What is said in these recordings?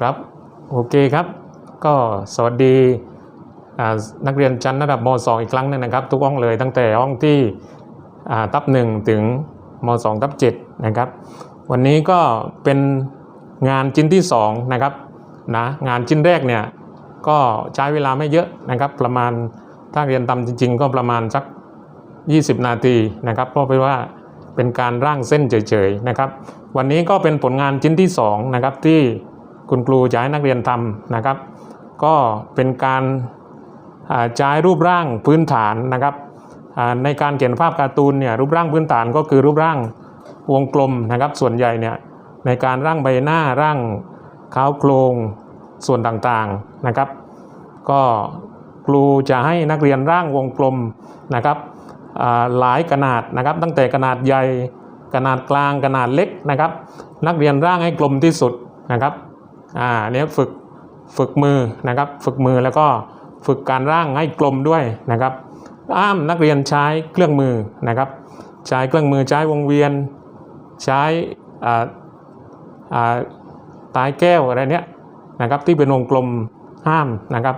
ครับโอเคครับ ก็สวัสดีนักเรียนชั้นระดับม .2 อีกครั้งหนึงนะครับ ทุกห้องเลยตั้งแต่ห้องที่ทับหนึ่งถึงม .2 ทับ7นะครับ วันนี้ก็เป็นงานชิ้นที่2นะครับนะงานชิ้นแรกเนี่ยก็ใช้เวลาไม่เยอะนะครับ ประมาณถ้าเรียนตามจริง ๆ ก็ประมาณสัก 20 นาทีนะครับ เพราะเป็นว่าเป็นการร่างเส้นเฉยๆนะครับ วันนี้ก็เป็นผลงานชิ้นที่2นะครับที่ คุณครูจะให้นักเรียนทำนะครับ ก็เป็นการอ่าใช้รูปร่างพื้นฐานนะครับในการเขียนภาพการ์ตูนเนี่ยรูปร่างพื้นฐานก็คือรูปร่างวงกลมนะครับ ส่วนใหญ่เนี่ยในการร่างใบหน้าร่างเท้าโครงส่วนต่างๆนะครับ ก็ครูจะให้นักเรียนร่างวงกลมนะครับหลายขนาดนะครับ ตั้งแต่ขนาดใหญ่ขนาดกลางขนาดเล็กนะครับ นักเรียนร่างให้กลมที่สุดนะครับ อ่าเนี้ยฝึกฝึกมือนะครับ ฝึกมือแล้วก็ฝึกการร่างให้กลมด้วยนะครับ อ้ามนักเรียนใช้เครื่องมือนะครับ ใช้เครื่องมือใช้วงเวียน ใช้อ่าอ่าตายแก้วอะไรเนี้ยนะครับที่เป็นวงกลมห้ามนะครับ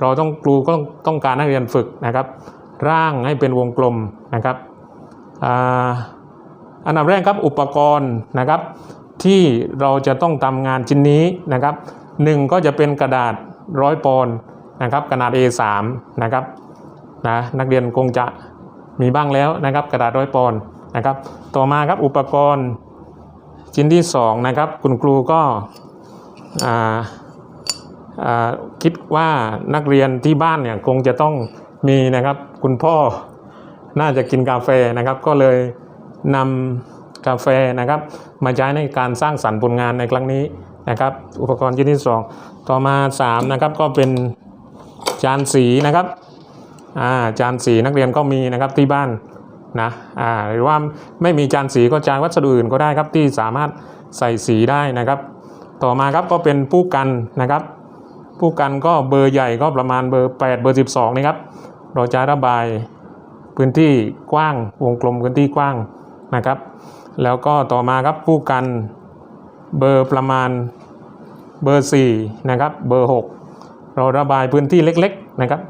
เราต้องครูก็ต้องต้องการนักเรียนฝึกนะครับ ร่างให้เป็นวงกลมนะครับอ่าอันดับแรกครับอุปกรณ์นะครับ ที่เราจะต้องทำงานชิ้นนี้นะครับหนึ่งก็จะเป็นกระดาษร้อยปอนด์นะครับขนาด A3 นะครับนะนักเรียนคงจะมีบ้างแล้วนะครับกระดาษร้อยปอนด์นะครับต่อมาครับอุปกรณ์ชิ้นที่สองนะครับคุณครูก็คิดว่านักเรียนที่บ้านเนี่ยคงจะต้องมีนะครับคุณพ่อน่าจะกินกาแฟนะครับก็เลยนำ กาแฟนะครับ มาใช้ในการสร้างสรรค์ผลงานในครั้งนี้นะครับ อุปกรณ์ชิ้นที่สองต่อมาสามนะครับก็เป็นจานสีนะครับอ่าจานสีนักเรียนก็มีนะครับที่บ้านนะอ่าหรือว่าไม่มีจานสีก็จานวัสดุอื่นก็ได้ครับที่สามารถใส่สีได้นะครับ ต่อมาครับก็เป็นผู้กันนะครับ ผู้กันก็เบอร์ใหญ่ก็ประมาณเบอร์ 8 เบอร์ 12นะครับเราจะระบายพื้นที่กว้างวงกลมพื้นที่กว้างนะครับ แล้วก็ต่อมาครับผู้กันเบอร์ประมาณเบอร์4นะครับเบอร์ 6 เราระบายพื้นที่เล็กๆนะครับ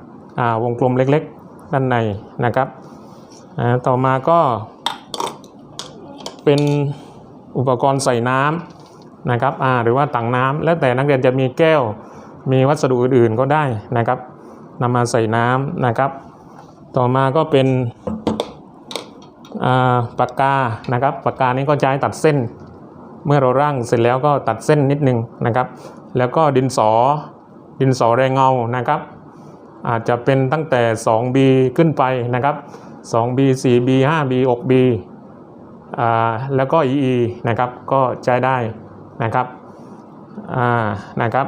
วงกลมเล็กๆ ด้านในนะครับต่อมาก็เป็นอุปกรณ์ใส่น้ำนะครับหรือว่าถังน้ำแล้วแต่นักเรียนจะมีแก้วมีวัสดุอื่นๆก็ได้นะครับนำมาใส่น้ำนะครับ ต่อมาก็เป็น ปากกานะครับปากกานี้ก็ใช้ตัดเส้น เมื่อเราร่างเสร็จแล้วก็ตัดเส้นนิดนึงนะครับ แล้วก็ดินสอดินสอแรงเงานะครับ อาจจะเป็นตั้งแต่ 2B ขึ้นไปนะครับ 2B 4B 5B 6B อ่าแล้วก็ EE นะครับก็ใช้ได้นะครับอ่านะครับ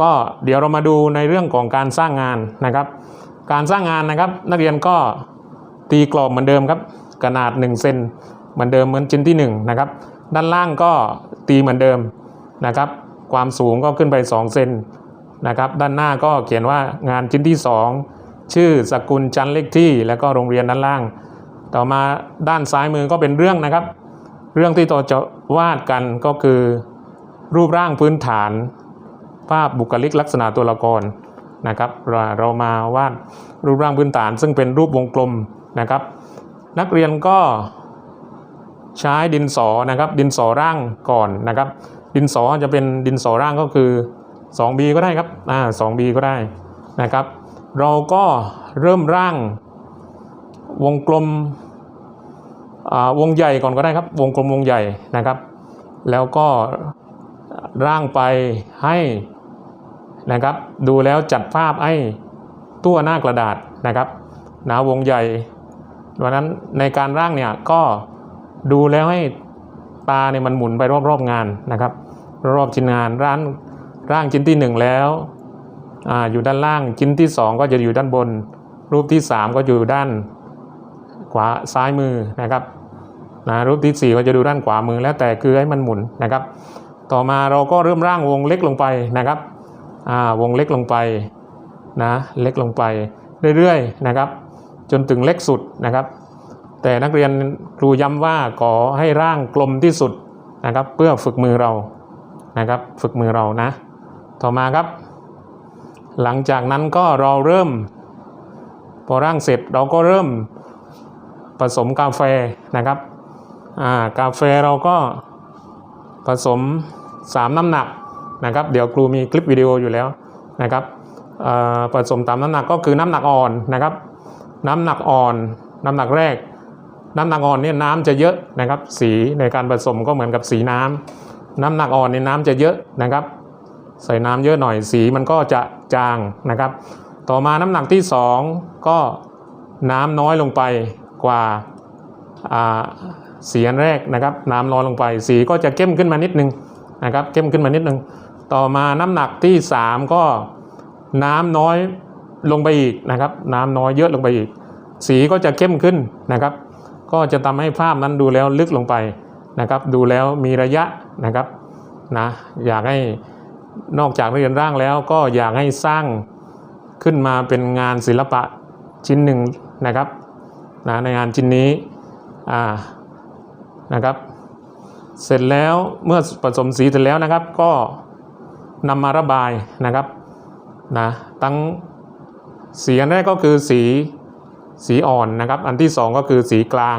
ก็เดี๋ยวเรามาดูในเรื่องของการสร้างงานนะครับ การสร้างงานนะครับนักเรียนก็ตีกรอบเหมือนเดิมครับ ขนาด1เซนเหมือนเดิมเหมือนชิ้นที่1นะครับด้านล่างก็ตีเหมือนเดิมนะครับความสูงก็ขึ้นไป2เซนนะครับด้านหน้าก็เขียนว่างานชิ้นที่ 2 ชื่อสกุลชั้นเลขที่ แล้วก็โรงเรียนด้านล่าง ต่อมาด้านซ้ายมือก็เป็นเรื่องนะครับ เรื่องที่เราจะวาดกันก็คือ รูปร่างพื้นฐานภาพบุคลิกลักษณะตัวละครนะครับเราเรามาวาดรูปร่างพื้นฐาน ซึ่งเป็นรูปวงกลมนะครับ นักเรียนก็ใช้ดินสอนะครับ ดินสอร่างก่อนนะครับ ดินสอจะเป็นดินสอร่างก็คือ 2B ก็ได้ครับอ่า 2B ก็ได้นะครับ เราก็เริ่มร่างวงกลมอ่าวงใหญ่ก่อนก็ได้ครับ วงกลมวงใหญ่นะครับ แล้วก็ร่างไปให้นะครับ ดูแล้วจัดภาพให้ตัวหน้ากระดาษนะครับหนาวงใหญ่ วันนั้นในการร่างเนี่ยก็ดูแล้วให้ตาเนี่ยมันหมุนไปรอบๆงานนะครับ รอบชิ้นงานร้านร่างชิ้นที่หนึ่งแล้วออยู่ด้านล่างชิ้นที่สองก็จะอยู่ด้านบน รูปที่สามก็อยู่ด้านขวาซ้ายมือนะครับนะรูปที่สี่ก็จะดูด้านขวามือแล้วแต่คือให้มันหมุนนะครับ ต่อมาเราก็เริ่มร่างวงเล็กลงไปนะครับวงเล็กลงไปนะเล็กลงไปเรื่อยๆนะครับ จนถึงเล็กสุดนะครับ แต่นักเรียนครูย้ำว่าขอให้ร่างกลมที่สุดนะครับ เพื่อฝึกมือเรานะครับ ฝึกมือเรานะ ต่อมาครับ หลังจากนั้นก็เราเริ่ม พอร่างเสร็จเราก็เริ่มผสมกาแฟนะครับกาแฟเราก็ผสม 3 น้ำหนักนะครับ เดี๋ยวครูมีคลิปวิดีโออยู่แล้วนะครับผสมตามน้ำหนักก็คือน้ำหนักอ่อนนะครับ น้ำหนักอ่อน น้ำหนักแรก น้ำหนักอ่อนเนี่ยน้ำจะเยอะนะครับ สีในการผสมก็เหมือนกับสีน้ำน้ำหนักอ่อนเนี่ยน้ำจะเยอะนะครับ ใส่น้ำเยอะหน่อยสีมันก็จะจางนะครับ ต่อมาน้ำหนักที่ 2 ก็น้ำน้อยลงไปกว่าอ่าสีอันแรกนะครับ น้ำน้อยลงไป สีก็จะเข้มขึ้นมานิดนึงนะครับเข้มขึ้นมานิดนึง ต่อมาน้ำหนักที่ 3 ก็น้ำน้อย ลงไปอีกนะครับ น้ำน้อยเยอะลงไปอีก สีก็จะเข้มขึ้นนะครับ ก็จะทำให้ภาพนั้นดูแล้วลึกลงไปนะครับ ดูแล้วมีระยะนะครับนะอยากให้นอกจากเรียนร่างแล้วก็อยากให้สร้างขึ้นมาเป็นงานศิลปะชิ้นหนึ่งนะครับนะในงานชิ้นนี้อ่านะครับ เสร็จแล้วเมื่อผสมสีเสร็จแล้วนะครับ ก็นำมาระบายนะครับนะตั้ง สีอันแรกก็คือสีสีอ่อนนะครับ อันที่สองก็คือสีกลาง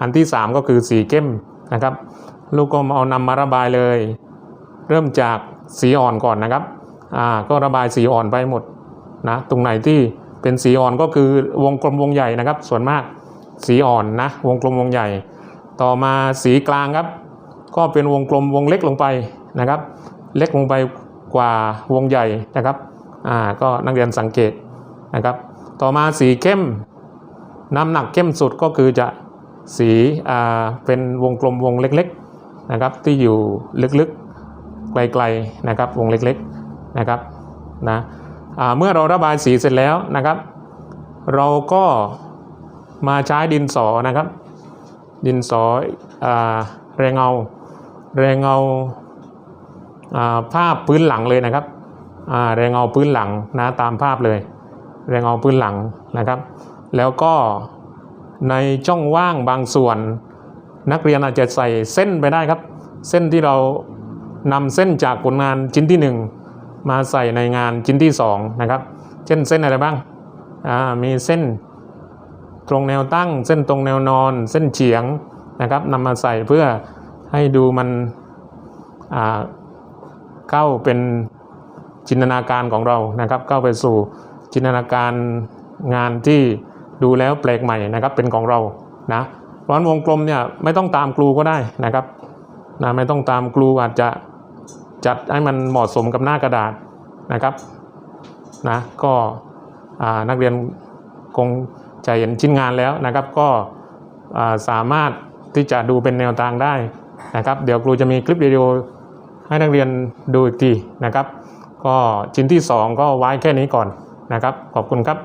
อันที่สามก็คือสีเข้มนะครับ ลูกก็เอานำมาระบายเลย เริ่มจากสีอ่อนก่อนนะครับอ่าก็ระบายสีอ่อนไปหมดนะตรงไหนที่เป็นสีอ่อนก็คือวงกลมวงใหญ่นะครับ ส่วนมากสีอ่อนนะวงกลมวงใหญ่ ต่อมาสีกลางครับ ก็เป็นวงกลมวงเล็กลงไปนะครับ เล็กลงไปกว่าวงใหญ่นะครับอ่าก็นักเรียนสังเกต นะครับ ต่อมาสีเข้มน้ำหนักเข้มสุดก็คือจะสีอ่าเป็นวงกลมวงเล็กๆนะครับที่อยู่ลึกๆไกลๆนะครับวงเล็กๆนะครับนะเมื่อเราระบายสีเสร็จแล้วนะครับ เราก็มาใช้ดินสอนะครับ ดินสออแรงเงาแรงเงาภาพพื้นหลังเลยนะครับแรงเงาพื้นหลังนะตามภาพเลย แรงเงาพื้นหลังนะครับ แล้วก็ในช่องว่างบางส่วน นักเรียนอาจจะใส่เส้นไปได้ครับ เส้นที่เรานำเส้นจากผลงานชิ้นที่ 1 มาใส่ในงานชิ้นที่ 2 นะครับ เช่นเส้นอะไรบ้างามีเส้นตรงแนวตั้ง เส้นตรงแนวนอน เส้นเฉียงนะครับนำมาใส่เพื่อให้ดูมันเข้าเป็นจินตนาการของเรานะครับ เข้าไปสู่ จินตนาการงานที่ดูแล้วแปลกใหม่นะครับเป็นของเรานะร้อนวงกลมเนี่ยไม่ต้องตามครูก็ได้นะครับนะไม่ต้องตามครูอาจจะจัดให้มันเหมาะสมกับหน้ากระดาษนะครับนะก็นักเรียนคงจะเห็นชิ้นงานแล้วนะครับ ก็สามารถที่จะดูเป็นแนวทางได้นะครับ เดี๋ยวครูจะมีคลิปวิดีโอให้นักเรียนดูอีกทีนะครับ ก็ชิ้นที่ 2 ก็ไว้แค่นี้ก่อน นะครับ ขอบคุณครับ